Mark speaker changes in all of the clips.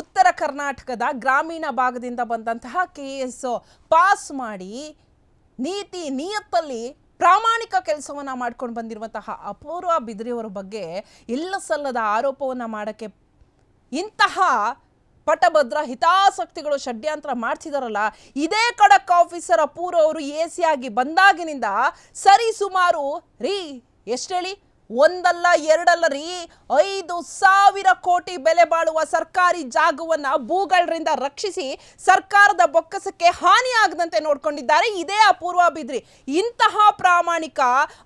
Speaker 1: ಉತ್ತರ ಕರ್ನಾಟಕದ ಗ್ರಾಮೀಣ ಭಾಗದಿಂದ ಬಂದಂತಹ ಕೆ ಎಸ್ ಪಾಸ್ ಮಾಡಿ ನೀತಿ ನಿಯತ್ತಲ್ಲಿ ಪ್ರಾಮಾಣಿಕ ಕೆಲಸವನ್ನು ಮಾಡ್ಕೊಂಡು ಬಂದಿರುವಂತಹ ಅಪೂರ್ವ ಬಿದ್ರಿಯವರ ಬಗ್ಗೆ ಇಲ್ಲ ಸಲ್ಲದ ಆರೋಪವನ್ನು ಮಾಡೋಕ್ಕೆ ಇಂತಹ ಪಟಭದ್ರ ಹಿತಾಸಕ್ತಿಗಳು ಷಡ್ಯಂತ್ರ ಮಾಡ್ತಿದಾರಲ್ಲ, ಇದೇ ಖಡಕ್ ಆಫೀಸರ್ ಅಪೂರ್ವ ಅವರು ಎ ಸಿ ಆಗಿ ಬಂದಾಗಿನಿಂದ ಸರಿ ಸುಮಾರು ರೀ ಎಷ್ಟೇಳಿ ಒಂದಲ್ಲ ಎರಡಲ್ಲ ರೀ ಐದು ಸಾವಿರ ಕೋಟಿ ಬೆಲೆ ಬಾಳುವ ಸರ್ಕಾರಿ ಜಾಗವನ್ನ ಭೂಗಳರಿಂದ ರಕ್ಷಿಸಿ ಸರ್ಕಾರದ ಬೊಕ್ಕಸಕ್ಕೆ ಹಾನಿಯಾಗದಂತೆ ನೋಡ್ಕೊಂಡಿದ್ದಾರೆ. ಇದೇ ಅಪೂರ್ವ ಬಿದ್ರಿ ಇಂತಹ ಪ್ರಾಮಾಣಿಕ,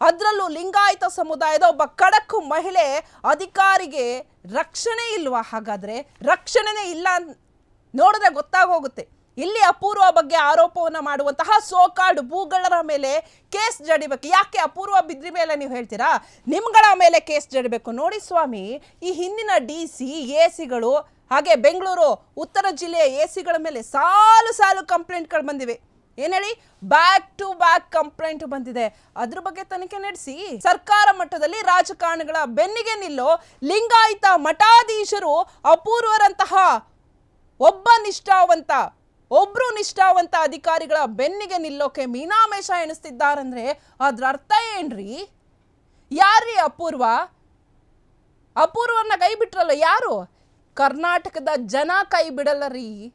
Speaker 1: ಅದರಲ್ಲೂ ಲಿಂಗಾಯತ ಸಮುದಾಯದ ಒಬ್ಬ ಕಡಕು ಮಹಿಳೆ ಅಧಿಕಾರಿಗೆ ರಕ್ಷಣೆ ಇಲ್ವಾ? ಹಾಗಾದ್ರೆ ರಕ್ಷಣೆನೇ ಇಲ್ಲ ನೋಡಿದ್ರೆ ಗೊತ್ತಾಗೋಗುತ್ತೆ. ಇಲ್ಲಿ ಅಪೂರ್ವ ಬಗ್ಗೆ ಆರೋಪವನ್ನು ಮಾಡುವಂತಹ ಸೋಕಾಡು ಭೂಗಳರ ಮೇಲೆ ಕೇಸ್ ಜಡಿಬೇಕು. ಯಾಕೆ ಅಪೂರ್ವ ಬಿದ್ರಿ ಮೇಲೆ ನೀವು ಹೇಳ್ತೀರಾ? ನಿಮ್ಗಳ ಮೇಲೆ ಕೇಸ್ ಜಡಿಬೇಕು. ನೋಡಿ ಸ್ವಾಮಿ, ಈ ಹಿಂದಿನ ಡಿ ಸಿ, ಎ ಸಿಗಳು, ಹಾಗೆ ಬೆಂಗಳೂರು, ಉತ್ತರ ಜಿಲ್ಲೆಯ ಎ ಸಿಗಳ ಮೇಲೆ ಸಾಲು ಸಾಲು ಕಂಪ್ಲೇಂಟ್ಗಳು ಬಂದಿವೆ. ಏನ್ ಹೇಳಿ? ಬ್ಯಾಕ್ ಟು ಬ್ಯಾಕ್ ಕಂಪ್ಲೇಂಟ್ ಬಂದಿದೆ. ಅದ್ರ ಬಗ್ಗೆ ತನಿಖೆ ನಡೆಸಿ. ಸರ್ಕಾರ ಮಟ್ಟದಲ್ಲಿ ರಾಜಕಾರಣಿಗಳ ಬೆನ್ನಿಗೆ ನಿಲ್ಲೋ ಲಿಂಗಾಯತ ಮಠಾಧೀಶರು ಅಪೂರ್ವರಂತಹ ಒಬ್ಬ ನಿಷ್ಠಾವಂತ ಒಬ್ರು ನಿಷ್ಠಾವಂತ ಅಧಿಕಾರಿಗಳ ಬೆನ್ನಿಗೆ ನಿಲ್ಲೋಕೆ ಮೀನಾಮೇಷ ಎಣಿಸ್ತಿದ್ದಾರಂದ್ರೆ ಅದ್ರ ಅರ್ಥ ಏನ್ರಿ? ಯಾರ್ರೀ ಅಪೂರ್ವ? ಅಪೂರ್ವನ ಕೈ ಬಿಟ್ರಲ್ಲ ಯಾರು? ಕರ್ನಾಟಕದ ಜನ ಕೈ ಬಿಡಲ್ಲ ರೀ.